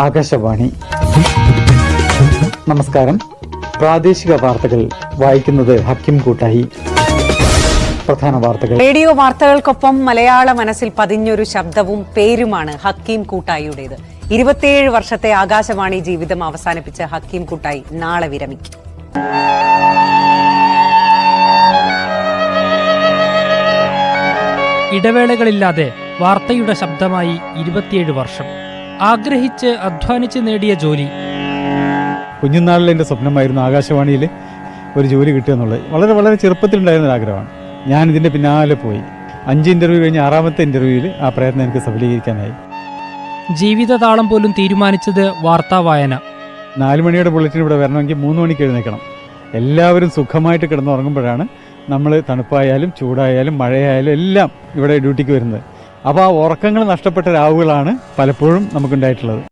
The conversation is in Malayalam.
ആകാശവാണി. നമസ്കാരം. പ്രാദേശിക വാർത്തകൾ വായിക്കുന്നത് ഹക്കിം കൂട്ടായി. പ്രധാന വാർത്തകൾ. റേഡിയോ വാർത്തകൾക്കൊപ്പം മലയാള മനസ്സിൽ പതിഞ്ഞൊരു ശബ്ദവും പേരുമാണ് ഹക്കീം കൂട്ടായിയുടേത്. ഇരുപത്തിയേഴ് വർഷത്തെ ആകാശവാണി ജീവിതം അവസാനിപ്പിച്ച ഹക്കീം കൂട്ടായി നാളെ വിരമിക്കും. ഇടവേളകളില്ലാതെ വാർത്തയുടെ ശബ്ദമായി ഇരുപത്തിയേഴ് വർഷം. ആഗ്രഹിച്ച് അധ്വാനിച്ച് നേടിയ ജോലി. കുഞ്ഞുനാളിൽ എന്റെ സ്വപ്നമായിരുന്നു ആകാശവാണിയിൽ ഒരു ജോലി കിട്ടുക എന്നുള്ളത്. വളരെ വളരെ ചെറുപ്പത്തിലുണ്ടായിരുന്ന ആഗ്രഹമാണ്. ഞാൻ ഇതിന്റെ പിന്നാലെ പോയി. അഞ്ച് ഇന്റർവ്യൂ കഴിഞ്ഞ് ആറാമത്തെ ഇന്റർവ്യൂവിൽ ആ പ്രയത്നം എനിക്ക് സഫലീകരിക്കാനായി. ജീവിത താളം പോലും തീരുമാനിച്ചത് വാർത്താ വായന. നാല് മണിയുടെ ബുള്ളറ്റിൻ ഇവിടെ വരണമെങ്കിൽ മൂന്ന് മണിക്ക് എഴുന്നേക്കണം എല്ലാവരും സുഖമായിട്ട് കിടന്നുറങ്ങുമ്പോഴാണ് നമ്മൾ തണുപ്പായാലും ചൂടായാലും മഴയായാലും എല്ലാം ഇവിടെ ഡ്യൂട്ടിക്ക് വരുന്നത്. അപ്പോൾ ആ ഉറക്കങ്ങൾ നഷ്ടപ്പെട്ട രാവുകളാണ് പലപ്പോഴും നമുക്കുണ്ടായിട്ടുള്ളത്.